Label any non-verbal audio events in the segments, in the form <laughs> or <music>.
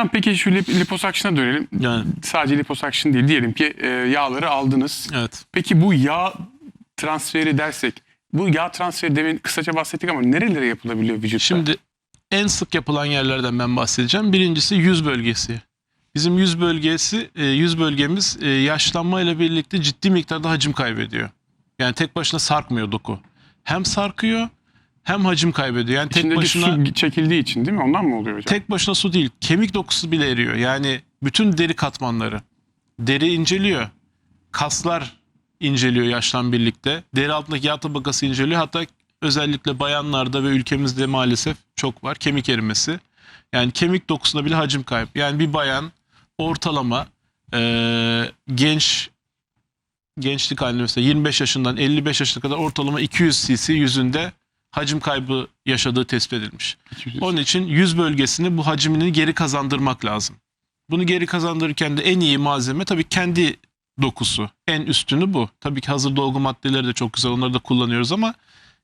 Hocam peki şu lip, liposakşına dönelim. Yani Sadece liposakşın değil. Diyelim ki e, yağları aldınız. evet. Peki bu yağ transferi dersek bu yağ transferi demin kısaca bahsettik ama nerelere yapılabiliyor vücutta? Şimdi en sık yapılan yerlerden ben bahsedeceğim. Birincisi yüz bölgesi. Bizim yüz bölgesi, e, yüz bölgemiz e, yaşlanma ile birlikte ciddi miktarda hacim kaybediyor. Yani tek başına sarkmıyor doku. Hem sarkıyor hem hacim kaybediyor. Yani tek İçindeki başına su çekildiği için değil mi? Ondan mı oluyor hocam? tek başına su değil, kemik dokusu bile eriyor. Yani bütün deri katmanları. Deri inceliyor. Kaslar inceliyor yaşlan birlikte. Deri altındaki yağ tabakası inceliyor. Hatta özellikle bayanlarda ve ülkemizde maalesef çok var kemik erimesi. Yani kemik dokusunda bile hacim kaybı. Yani bir bayan ortalama eee, genç gençlik halinde mesela 25 yaşından 55 yaşına kadar ortalama 200 cc yüzünde hacim kaybı yaşadığı tespit edilmiş. Onun için yüz bölgesini bu hacmini geri kazandırmak lazım. Bunu geri kazandırırken de en iyi malzeme tabii kendi dokusu. En üstünü bu. Tabii ki hazır dolgu maddeleri de çok güzel. Onları da kullanıyoruz ama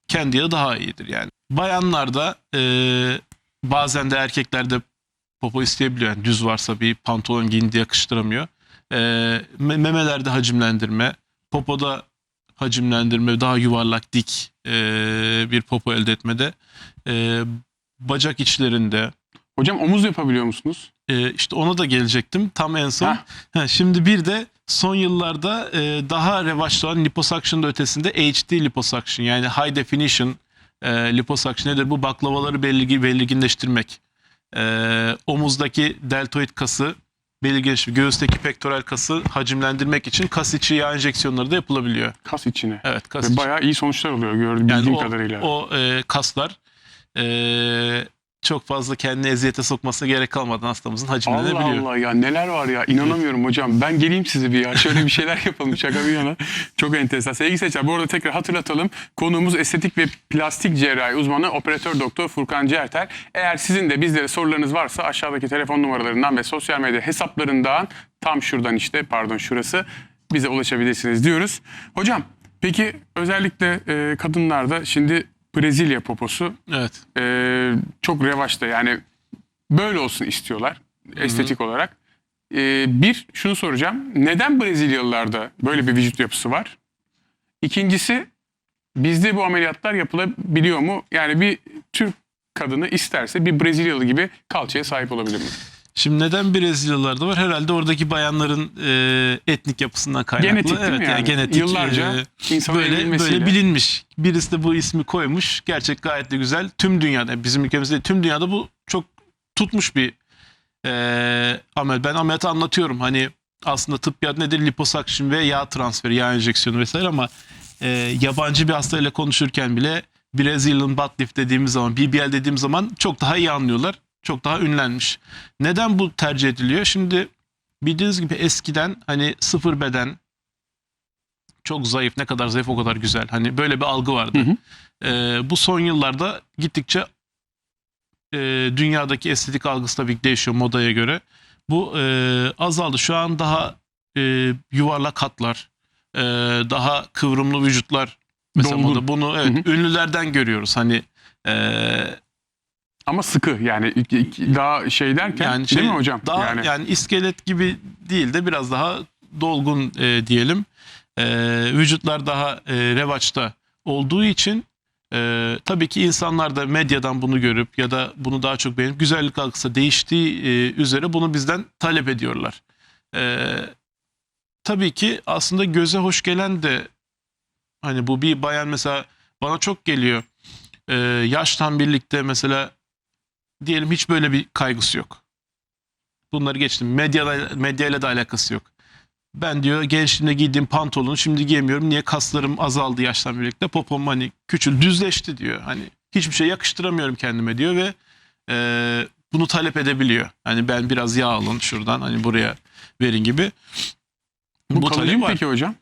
kendi yağı daha iyidir yani. Bayanlarda eee, bazen de erkeklerde popo isteyebiliyor. Yani düz varsa bir pantolon giyindi yakıştıramıyor. Me- memelerde hacimlendirme, popoda hacimlendirme, daha yuvarlak dik eee, bir popo elde etmede, eee, bacak içlerinde, Hocam omuz yapabiliyor musunuz? ee, işte ona da gelecektim tam en son. Heh. Ha, şimdi bir de son yıllarda e, daha revaçta olan liposuction da ötesinde HD liposuction yani high definition e, liposuction nedir? Bu baklavaları belirgi, belirginleştirmek. E, omuzdaki deltoid kası belirginleştirmek. Göğüsteki pektoral kası hacimlendirmek için kas içi yağ enjeksiyonları da yapılabiliyor. Kas içine. Evet kas Ve içi. bayağı iyi sonuçlar oluyor gördüğüm bildiğim o, kadarıyla. o e, kaslar e, çok fazla kendini eziyete sokmasına gerek kalmadan hastamızın Allah hacimlenebiliyor. Allah ya neler var ya inanamıyorum hocam. Ben geleyim size bir ya. Şöyle bir şeyler yapalım şaka bir yana. Çok enteresan. Sevgili seçer bu arada tekrar hatırlatalım. Konuğumuz estetik ve plastik cerrahi uzmanı operatör doktor Furkan Certer. Eğer sizin de bizlere sorularınız varsa aşağıdaki telefon numaralarından ve sosyal medya hesaplarından tam şuradan işte pardon şurası bize ulaşabilirsiniz diyoruz. Hocam peki özellikle e, kadınlarda şimdi Brezilya poposu Evet. e, çok revaçta yani böyle olsun istiyorlar estetik olarak. E, bir şunu soracağım. Neden Brezilyalılarda böyle bir vücut yapısı var? İkincisi bizde bu ameliyatlar yapılabiliyor mu? Yani bir Türk kadını isterse bir Brezilyalı gibi kalçaya sahip olabilir mi? Şimdi neden Brezilyalılarda var? Herhalde oradaki bayanların e, etnik yapısından kaynaklı. Genetik değil evet, mi yani? genetik. Yıllarca e, böyle böyle bilinmiş. Birisi de bu ismi koymuş. Gerçek gayet de güzel. Tüm dünyada, bizim ülkemizde tüm dünyada bu çok tutmuş bir e, amel. Ben ameliyatı anlatıyorum. Hani aslında tıbbiyat nedir? Liposuction ve yağ transferi, yağ enjeksiyonu vesaire ama e, yabancı bir hastayla konuşurken bile Brazilian butt lift dediğimiz zaman, BBL dediğimiz zaman çok daha iyi anlıyorlar. Çok daha ünlenmiş. Neden bu tercih ediliyor? Şimdi bildiğiniz gibi eskiden hani sıfır beden çok zayıf, ne kadar zayıf o kadar güzel. Hani böyle bir algı vardı. Hı hı. Ee, bu son yıllarda gittikçe e, dünyadaki estetik algısı tabii ki değişiyor modaya göre. Bu e, azaldı. Şu an daha e, yuvarlak hatlar, e, daha kıvrımlı vücutlar. Mesela Dolgun. moda. Bunu evet Hı ünlülerden görüyoruz. Hani e, Ama sıkı yani daha şey derken yani şey, değil mi hocam? Daha yani. iskelet gibi değil de biraz daha dolgun e, diyelim. E, vücutlar daha e, revaçta olduğu için e, tabii ki insanlar da medyadan bunu görüp ya da bunu daha çok beğenip güzellik algısı değiştiği e, üzere bunu bizden talep ediyorlar. E, tabii ki aslında göze hoş gelen de hani bu bir bayan mesela bana çok geliyor. E, yaştan birlikte mesela diyelim hiç böyle bir kaygısı yok. Bunları geçtim. Medyayla, medyayla da alakası yok. Ben diyor gençliğimde giydiğim pantolonu şimdi giyemiyorum. Niye? Kaslarım azaldı yaştan birlikte. Popom hani küçül, düzleşti diyor. Hani hiçbir şey yakıştıramıyorum kendime diyor ve e, bunu talep edebiliyor. Hani ben biraz yağ alın şuradan hani buraya verin gibi. Bu, kalıcı talep mı peki hocam?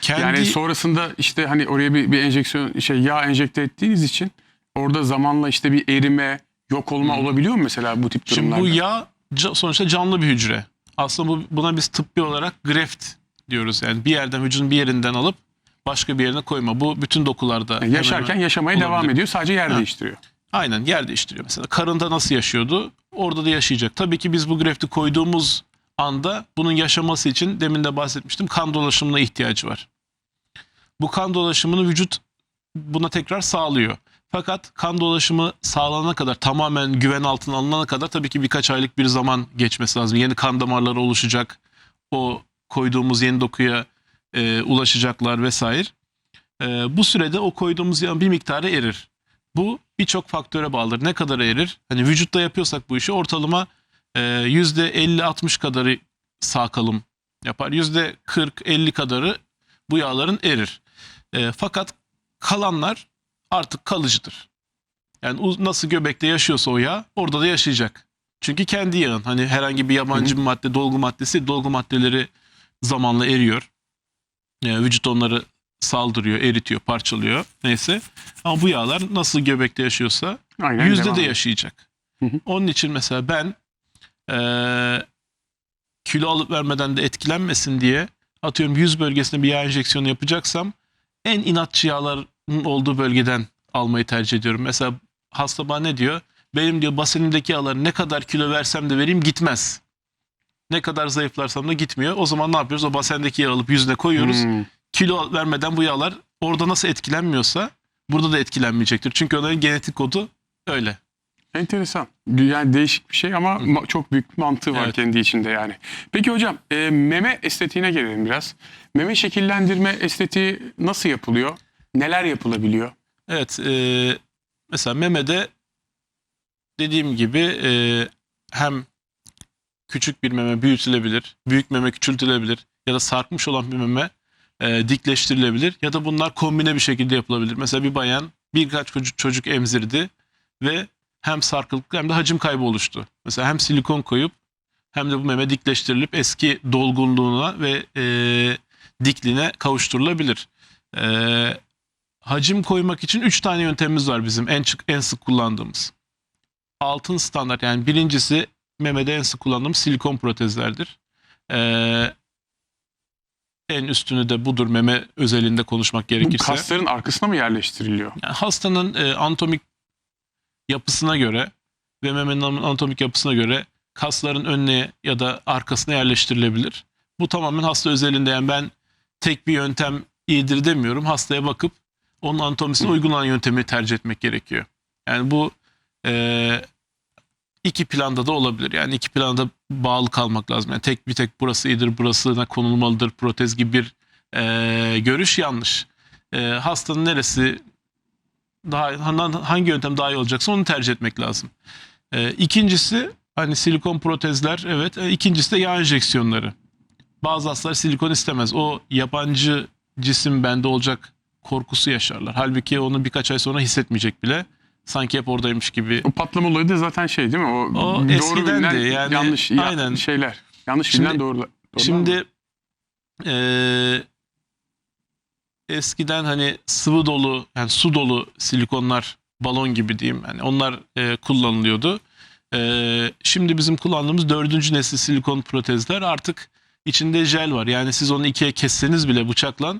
Kendi, Yani sonrasında işte hani oraya bir, bir enjeksiyon şey yağ enjekte ettiğiniz için orada zamanla işte bir erime, yok olma olabiliyor mu mesela bu tip Şimdi durumlarda? bu yağ sonuçta canlı bir hücre. Aslında bu, buna biz tıbbi olarak graft diyoruz. Yani bir yerden vücudun bir yerinden alıp başka bir yerine koyma. Bu bütün dokularda. Yani yaşarken yaşamaya olabilir. devam ediyor sadece yer Ha. değiştiriyor. Aynen yer değiştiriyor. Mesela karında nasıl yaşıyordu? orada da yaşayacak. Tabii ki biz bu grafti koyduğumuz anda bunun yaşaması için demin de bahsetmiştim kan dolaşımına ihtiyacı var. Bu kan dolaşımını vücut buna tekrar sağlıyor. Fakat kan dolaşımı sağlanana kadar tamamen güven altına alınana kadar tabii ki birkaç aylık bir zaman geçmesi lazım. Yeni kan damarları oluşacak. O koyduğumuz yeni dokuya e, ulaşacaklar vesaire. E, bu sürede o koyduğumuz yağın bir miktarı erir. Bu birçok faktöre bağlıdır. Ne kadar erir? Hani vücutta yapıyorsak bu işi ortalama e, %50-60 kadarı sağ kalım yapar. %40-50 kadarı bu yağların erir. E, fakat kalanlar artık kalıcıdır. Yani nasıl göbekte yaşıyorsa o yağ orada da yaşayacak. Çünkü kendi yağın hani herhangi bir yabancı bir madde dolgu maddesi dolgu maddeleri zamanla eriyor. E, vücut onları saldırıyor, eritiyor, parçalıyor. Neyse. Ama bu yağlar nasıl göbekte yaşıyorsa Aynen yüzde devam de yaşayacak. Hı hı. Onun için mesela ben eee, kilo alıp vermeden de etkilenmesin diye atıyorum yüz bölgesine bir yağ enjeksiyonu yapacaksam en inatçı yağların olduğu bölgeden almayı tercih ediyorum. Mesela hasta bana ne diyor? Benim diyor basenimdeki yağları ne kadar kilo versem de vereyim gitmez. Ne kadar zayıflarsam da gitmiyor. O zaman ne yapıyoruz? O basendeki yağı alıp yüzüne koyuyoruz Hmm. kilo vermeden bu yağlar orada nasıl etkilenmiyorsa burada da etkilenmeyecektir. Çünkü onların genetik kodu öyle. Enteresan. Yani değişik bir şey ama ma- çok büyük mantığı var Evet. kendi içinde yani. Peki hocam e, meme estetiğine gelelim biraz. Meme şekillendirme estetiği nasıl yapılıyor? Neler yapılabiliyor? Evet e, mesela memede dediğim gibi e, hem küçük bir meme büyütülebilir, büyük meme küçültülebilir ya da sarkmış olan bir meme e, dikleştirilebilir ya da bunlar kombine bir şekilde yapılabilir. Mesela bir bayan birkaç çocuk, çocuk emzirdi ve hem sarkıklık hem de hacim kaybı oluştu. Mesela hem silikon koyup hem de bu meme dikleştirilip eski dolgunluğuna ve e, dikliğine kavuşturulabilir. E, hacim koymak için 3 tane yöntemimiz var bizim en, çık, en sık kullandığımız. Altın standart yani birincisi memede en sık kullandığımız silikon protezlerdir. Ee, en üstünü de budur meme özelinde konuşmak Bu gerekirse. kasların arkasına mı yerleştiriliyor? Yani hastanın e, anatomik yapısına göre ve memenin anatomik yapısına göre kasların önüne ya da arkasına yerleştirilebilir. Bu tamamen hasta özelinde yani ben tek bir yöntem iyidir demiyorum. Hastaya bakıp onun anatomisine uygun olan yöntemi tercih etmek gerekiyor. Yani bu e, iki planda da olabilir. Yani iki planda bağlı kalmak lazım. Yani tek bir tek burası iyidir, burasına konulmalıdır, protez gibi bir e, görüş yanlış. E, hastanın neresi daha hangi yöntem daha iyi olacaksa onu tercih etmek lazım. E, ikincisi hani silikon protezler evet. E, ikincisi de yağ enjeksiyonları. Bazı hastalar silikon istemez. O yabancı cisim bende olacak korkusu yaşarlar. Halbuki onu birkaç ay sonra hissetmeyecek bile. Sanki hep oradaymış gibi. O patlama olayı da zaten şey değil mi? O, O doğru bilinen Yani yanlış ya- aynen. şeyler. Yanlış bilinen doğru. doğrular mı? Şimdi eee, eskiden hani sıvı dolu yani su dolu silikonlar balon gibi diyeyim yani onlar eee, kullanılıyordu. Eee, şimdi bizim kullandığımız dördüncü nesil silikon protezler artık içinde jel var. Yani siz onu ikiye kesseniz bile bıçakla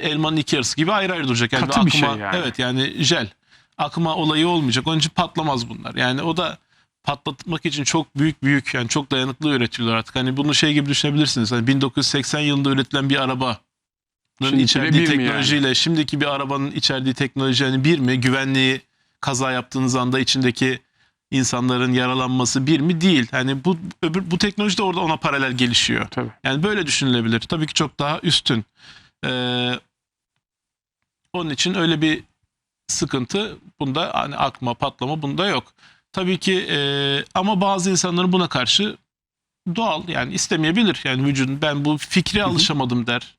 elmanın iki yarısı gibi ayrı ayrı duracak. Yani Katı bir şey yani. Evet yani jel. Akma olayı olmayacak. Onun için patlamaz bunlar. Yani o da patlatmak için çok büyük büyük yani çok dayanıklı üretiyorlar artık. Hani bunu şey gibi düşünebilirsiniz. Hani 1980 yılında üretilen bir araba içerdiği teknolojiyle şimdiki bir arabanın içerdiği teknoloji hani bir mi? Güvenliği kaza yaptığınız anda içindeki insanların yaralanması bir mi? Değil. Hani bu öbür bu teknoloji de orada ona paralel gelişiyor. Tabii. Yani böyle düşünülebilir. Tabii ki çok daha üstün. Ee, onun için öyle bir sıkıntı bunda hani akma patlama bunda yok. Tabii ki e, ama bazı insanların buna karşı doğal yani istemeyebilir. Yani vücudun ben bu fikre alışamadım der.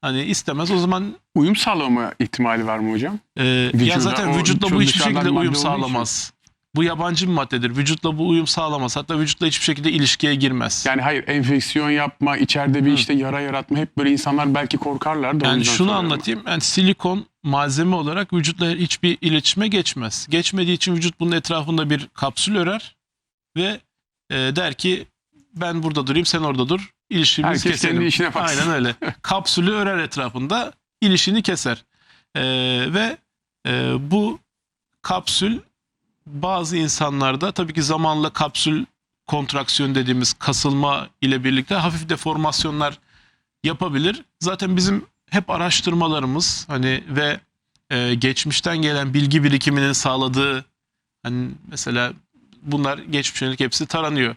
Hani istemez o zaman Uyum sağlama ihtimali var mı hocam? e, ya Vücuda, zaten o vücutla çok bu hiçbir dışarıdan şekilde madde uyum olduğu için. sağlamaz. Bu yabancı bir maddedir. Vücutla bu uyum sağlamaz. Hatta vücutla hiçbir şekilde ilişkiye girmez. Yani hayır enfeksiyon yapma, içeride bir işte yara yaratma hep böyle insanlar belki korkarlar da. Yani şunu anlatayım. Yani silikon malzeme olarak vücutla hiçbir iletişime geçmez. Geçmediği için vücut bunun etrafında bir kapsül örer ve e, der ki ben burada durayım sen orada dur. İlişkimizi Herkes keselim. kendi işine baksın. Aynen öyle. <laughs> Kapsülü örer etrafında ilişini keser. E, ve e, bu kapsül bazı insanlarda tabii ki zamanla kapsül kontraksiyon dediğimiz kasılma ile birlikte hafif deformasyonlar yapabilir. Zaten bizim hep araştırmalarımız hani ve e, geçmişten gelen bilgi birikiminin sağladığı hani mesela bunlar geçmiş yönelik hepsi taranıyor.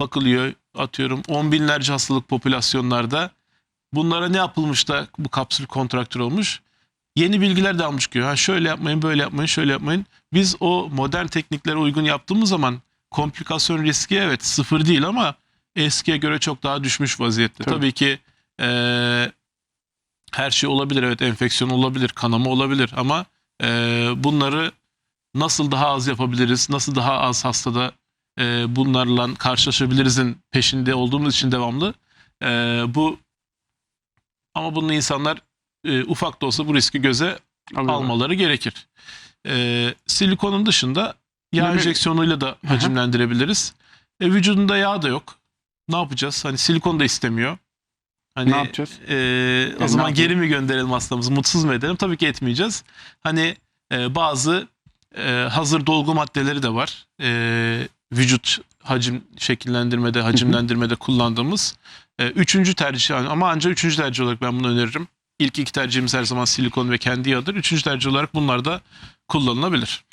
Bakılıyor atıyorum on binlerce hastalık popülasyonlarda bunlara ne yapılmış da bu kapsül kontraktür olmuş? Yeni bilgiler de almış ki ha şöyle yapmayın böyle yapmayın şöyle yapmayın. Biz o modern tekniklere uygun yaptığımız zaman komplikasyon riski evet sıfır değil ama eskiye göre çok daha düşmüş vaziyette. Tabii. Tabii, ki eee, her şey olabilir evet enfeksiyon olabilir kanama olabilir ama eee, bunları nasıl daha az yapabiliriz nasıl daha az hastada eee, bunlarla karşılaşabilirizin peşinde olduğumuz için devamlı eee, bu ama bunu insanlar e, ufak da olsa bu riski göze Alıyorlar. almaları gerekir. E, silikonun dışında yağ Meme- enjeksiyonuyla da hacimlendirebiliriz. E, vücudunda yağ da yok. Ne yapacağız? Hani silikon da istemiyor. Hani, Ne yapacağız? e, o ne zaman geri mi gönderelim hastamızı? Mutsuz mu edelim? Tabii ki etmeyeceğiz. Hani e, bazı e, hazır dolgu maddeleri de var. E, vücut hacim şekillendirmede, hacimlendirmede kullandığımız. E, üçüncü tercih ama ancak üçüncü tercih olarak ben bunu öneririm. İlk iki tercihimiz her zaman silikon ve kendi yağıdır. Üçüncü tercih olarak bunlar da kullanılabilir.